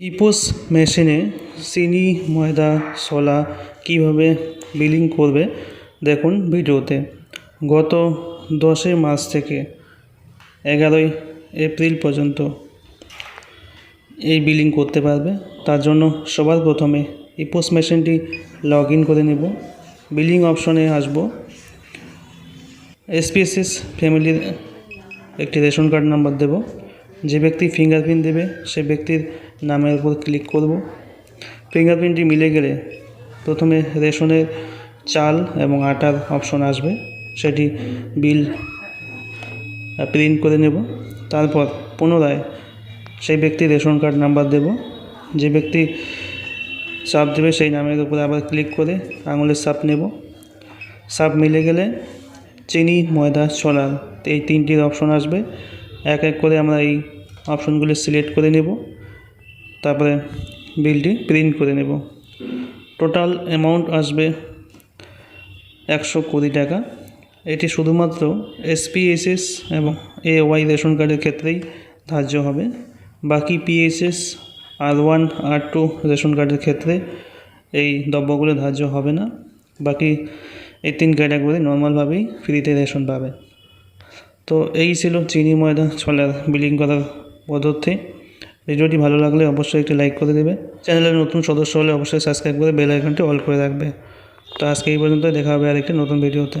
EPOS মেশিনে চিনি, ময়দা, ছোলা কীভাবে বিলিং করবে দেখুন ভিডিওতে। গত দশই মার্চ থেকে এগারোই এপ্রিল পর্যন্ত এই বিলিং করতে পারবে। তার জন্য সবার প্রথমে ইপোস মেশিনটি লগ ইন করে নেব। বিলিং অপশনে আসব। এসপিএসএস ফ্যামিলির একটি রেশন কার্ড নাম্বার দেব। যে ব্যক্তি ফিঙ্গারপ্রিন্ট দেবে, সে ব্যক্তির নামের উপর ক্লিক করব। ফিঙ্গারপ্রিন্টটি মিলে গেলে প্রথমে রেশনের চাল এবং আটার অপশন আসবে। সেটি বিল প্রিন্ট করে নেব। তারপর পুনরায় সেই ব্যক্তির রেশন কার্ড নাম্বার দেব। যে ব্যক্তি সাপ দেবে, সেই নামের উপরে আবার ক্লিক করে আঙুলের সাপ নেব। সাপ মিলে গেলে চিনি, ময়দা ছোলা এই তিনটির অপশন আসবে। এক এক করে আমরা এই অপশনগুলি সিলেক্ট করে নেব। তারপরে বিলটি প্রিন্ট করে নেব। টোটাল অ্যামাউন্ট আসবে একশো কুড়ি টাকা। এটি শুধুমাত্র এসপিএসএস এবং এ ওয়াই রেশন কার্ডের ক্ষেত্রেই ধার্য হবে। বাকি পিএসএস, আর ওয়ান, আর টু রেশন কার্ডের ক্ষেত্রে এই দ্রব্যগুলো ধার্য হবে না। বাকি এই তিন ক্যাটাগরি নর্মালভাবেই ফ্রিতে রেশন পাবে। তো এই ছিল চিনি ময়দা ছোলার বিলিং করার পদ্ধতি। ভিডিওটি ভালো লাগলে অবশ্যই একটি লাইক করে দেবে। চ্যানেলের নতুন সদস্য হলে অবশ্যই সাবস্ক্রাইব করে বেল আইকনটি অল করে রাখবে। তো আজকে এই পর্যন্ত দেখা হবে আরেকটি নতুন ভিডিওতে